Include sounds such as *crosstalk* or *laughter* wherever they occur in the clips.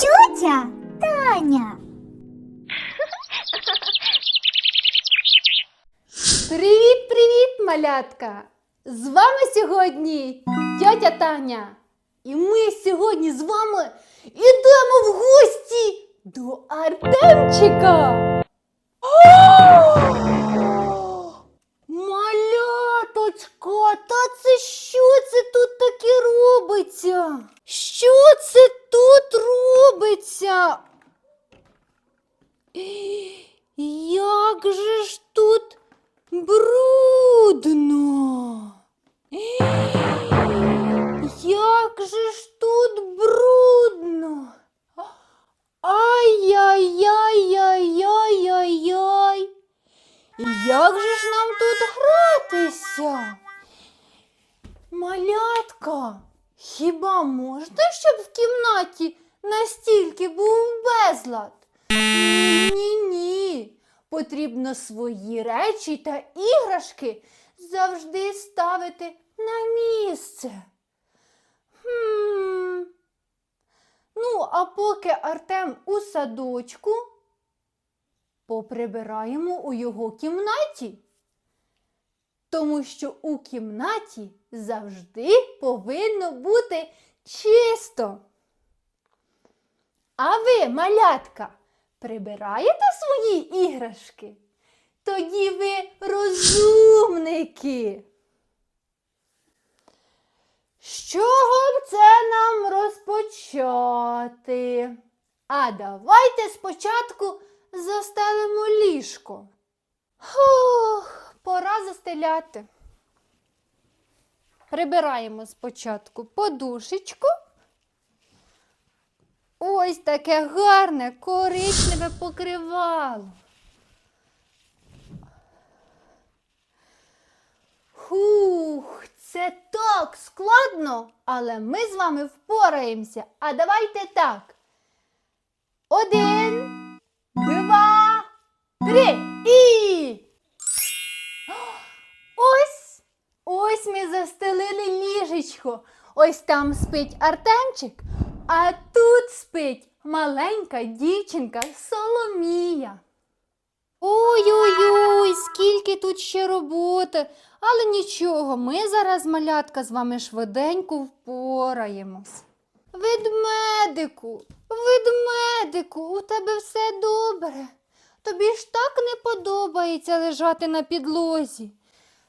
Тьотя Таня. Привіт, привіт, малятка! З вами сьогодні тьотя Таня. І ми сьогодні з вами йдемо в гості до Артемчика. Маляточка, та це що це тут таке робиться? Що це тут робиться? Як же ж тут брудно? Як же ж тут брудно? Ай-яй-яй-яй-яй-яй. Як же ж нам тут гратися? Малятка, хіба можна, щоб в кімнаті настільки був безлад? Ні, ні. Потрібно свої речі та іграшки завжди ставити на місце. Хм. Ну, а поки Артем у садочку, поприбираємо у його кімнаті. Тому що у кімнаті завжди повинно бути чисто. А ви, малятка, прибираєте свої іграшки? Тоді ви розумники. З б це нам розпочати? А давайте спочатку застелимо ліжко. Фух, пора застеляти. Прибираємо спочатку подушечку. Ось таке гарне коричневе покривало. Хух, це так складно, але ми з вами впораємося. А давайте так. Один, два, три і. Ось, ось ми застелили ліжечко. Ось там спить Артемчик, а тут спить маленька дівчинка Соломія. Ой-ой-ой, скільки тут ще роботи. Але нічого, ми зараз, малятка, з вами швиденько впораємось. Ведмедику, ведмедику, у тебе все добре. Тобі ж так не подобається лежати на підлозі.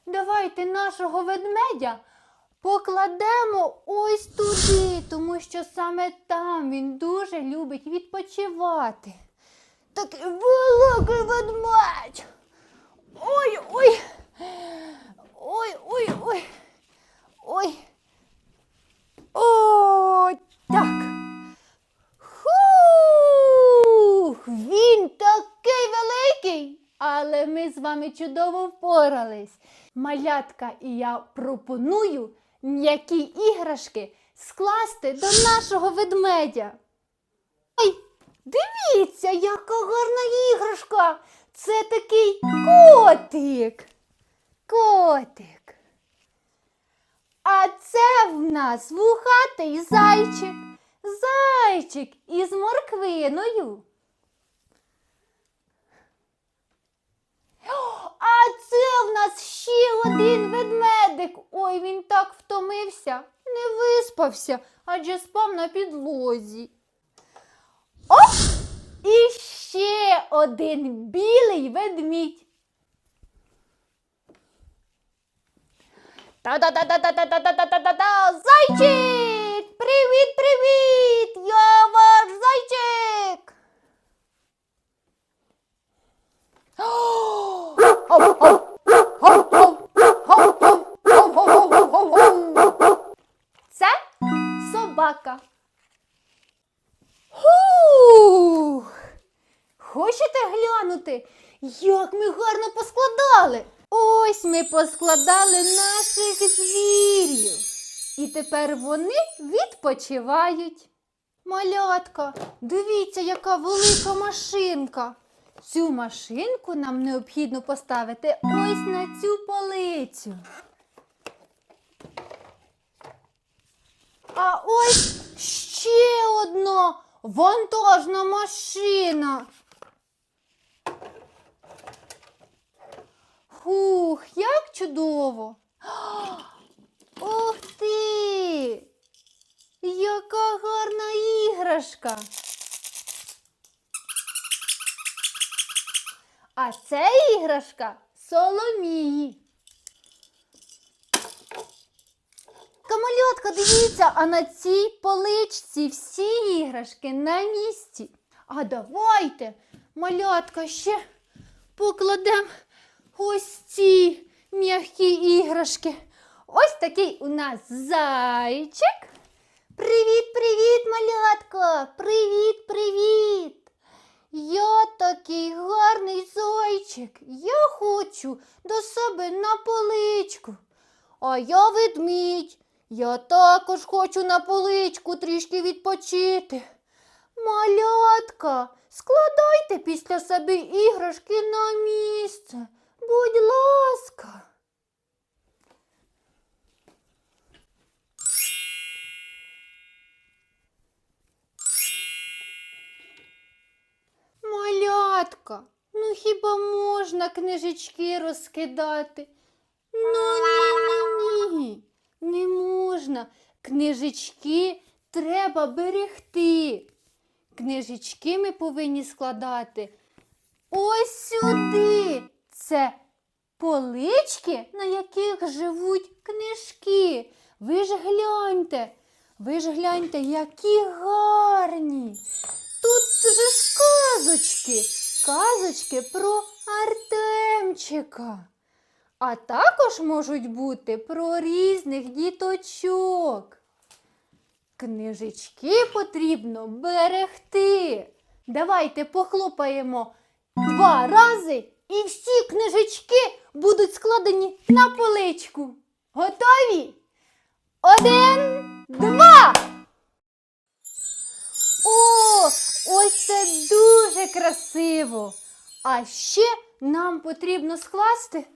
Давайте нашого ведмедя покладемо ось туди, тому що саме там він дуже любить відпочивати. Такий великий ведмедь. Ой, ой. Ой, ой, ой. Ой. О, так. Хух, він такий великий. Але ми з вами чудово впорались. Малятка і я пропоную м'які іграшки скласти до нашого ведмедя. Ой, дивіться, яка гарна іграшка. Це такий котик. Котик. А це в нас вухатий зайчик. Зайчик із морквиною. О, А це в нас ще один ведмедик. Ой, він так втомився, не виспався, адже спав на підлозі. Оп! І ще один білий ведмідь. Та-да-да-да-да-да-да-да-да-да! Зайчик! Привіт, привіт! Я ваш зайчик! Це собака. Хух! Хочете глянути, як ми гарно поскладали? Ось ми поскладали наших звірів. І тепер вони відпочивають. Малятка, дивіться, яка велика машинка. Цю машинку нам необхідно поставити ось на цю полицю. А ось ще одна Вантажна машина. Фух, як чудово. Ух ти! Яка гарна іграшка. А це іграшка Соломії. Камальотка, дивіться, а на цій поличці всі іграшки на місці. А давайте, малятка, ще покладемо ось ці м'які іграшки. Ось такий у нас зайчик. Привіт, привіт, малятка! Привіт, привіт! Хочу до себе на поличку. А я ведмідь. Я також хочу на поличку трішки відпочити. Малятка, складайте після себе іграшки на місце. Будь ласка. Малятка, хіба можна книжечки розкидати? Ну ні, ні, ні, не можна. Книжечки треба берегти. Книжечки ми повинні складати ось сюди. Це полички, на яких живуть книжки. Ви ж гляньте, ви ж гляньте, які гарні. Тут же ж казочки, казочки про Артемчика. А також можуть бути про різних діточок. Книжечки потрібно берегти. Давайте похлопаємо два рази, і всі книжечки будуть складені на поличку. Готові? Один, два. Ось це дуже красиво. А ще нам потрібно скласти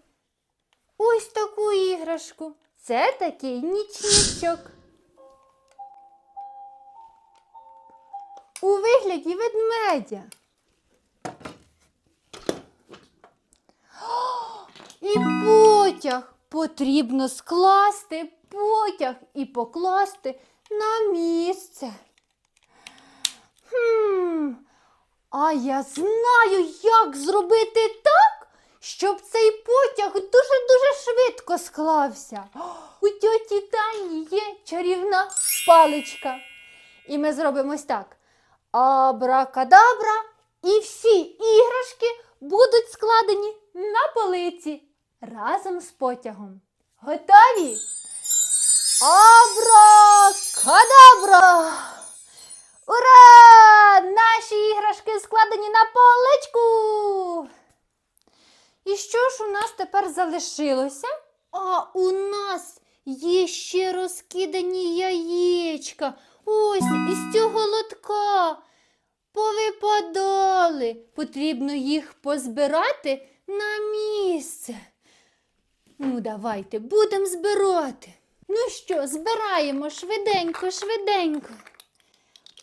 ось таку іграшку. Це такий нічничок. У вигляді ведмедя. І потяг потрібно скласти потяг і покласти на місце. Хм, а я знаю, як зробити так, щоб цей потяг дуже-дуже швидко склався. *gasps* У тьоті Тані є чарівна паличка. І ми зробимо ось так. Абракадабра, і всі іграшки будуть складені на полиці разом з потягом. Готові? Абракадабра! Ура! Наші іграшки складені на поличку. І що ж у нас тепер залишилося? А у нас є ще розкидані яєчка. Ось із цього лотка. Повипадали. Потрібно їх позбирати на місце. Ну, давайте, будемо збирати. Ну що, збираємо швиденько, швиденько.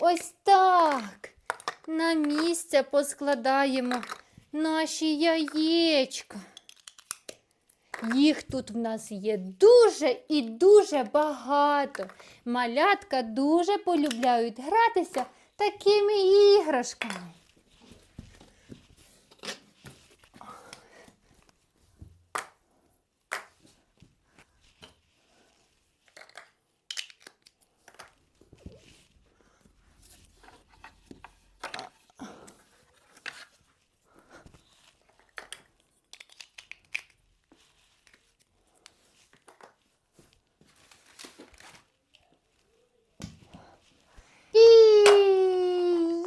Ось так. На місце поскладаємо наші яєчка. Їх тут в нас є дуже і дуже багато. Малятка дуже полюбляють гратися такими іграшками. І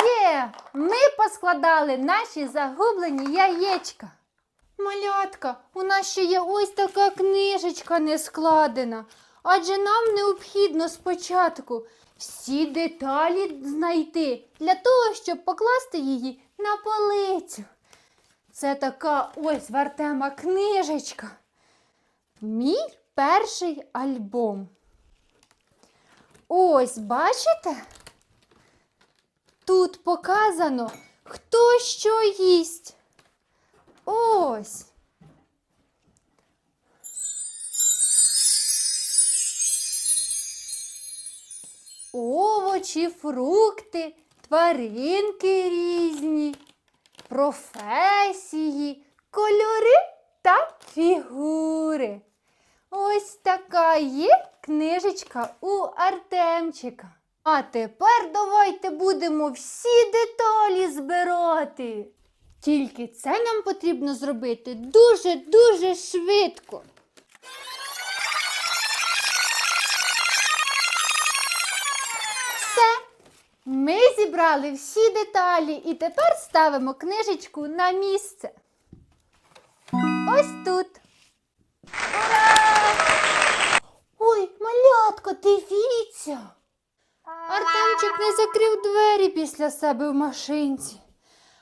є! Ми поскладали наші загублені яєчка. Малятка, у нас ще є ось така книжечка не складена. Адже нам необхідно спочатку всі деталі знайти для того, щоб покласти її на полицю. Це така ось в Артема книжечка. Мій перший альбом. Ось, бачите? тут показано, хто що їсть. Ось. Овочі, фрукти, тваринки різні, професії, кольори та фігури. Ось така є книжечка у Артемчика. А тепер давайте будемо всі деталі збирати. Тільки це нам потрібно зробити дуже-дуже швидко. Все. Ми зібрали всі деталі і тепер ставимо книжечку на місце. Ось тут. Ура! Ой, малятко, дивіться. Артемчик не закрив двері після себе в машинці,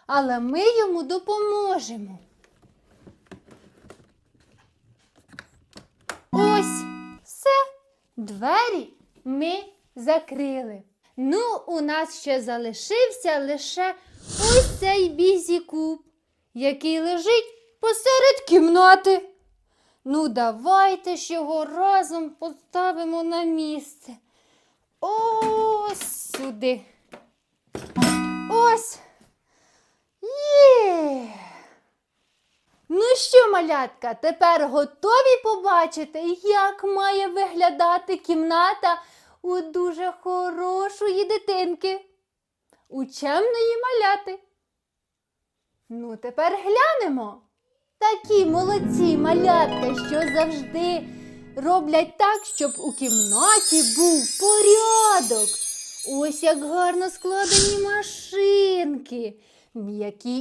але ми йому допоможемо. Ось все, двері ми закрили. Ну, у нас ще залишився лише ось цей бізікуб, який лежить посеред кімнати. Ну, давайте ж його разом поставимо на місце. Ось сюди. Ось. Є. Ну що, малятка, тепер готові побачити, як має виглядати кімната у дуже хорошої дитинки, учемної маляти. Ну, тепер глянемо. Такі молодці малятка, що завжди роблять так, щоб у кімнаті був порядок. Ось як гарно складені машинки, м'які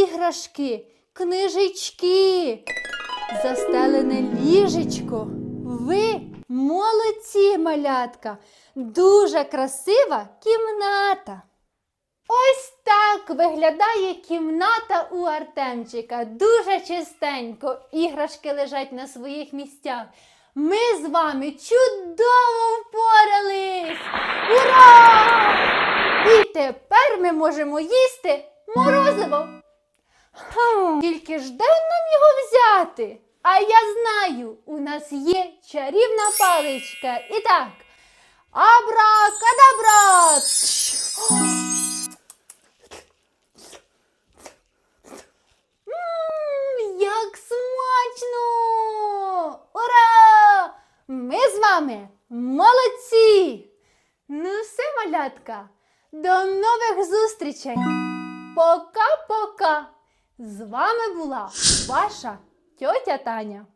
іграшки, книжечки, застелене ліжечко. Ви молодці, малятка, дуже красива кімната. Ось так виглядає кімната у Артемчика. Дуже чистенько. Іграшки лежать на своїх місцях. Ми з вами чудово впорались! Ура! І тепер ми можемо їсти морозиво. Тільки ж дай нам його взяти. А я знаю, у нас є чарівна паличка. І так. Абракадабра! Мм, як смачно! Ура! Ми вами молодці! Ну все, малятка, до нових зустрічей! Пока-пока! З вами була ваша тьотя Таня.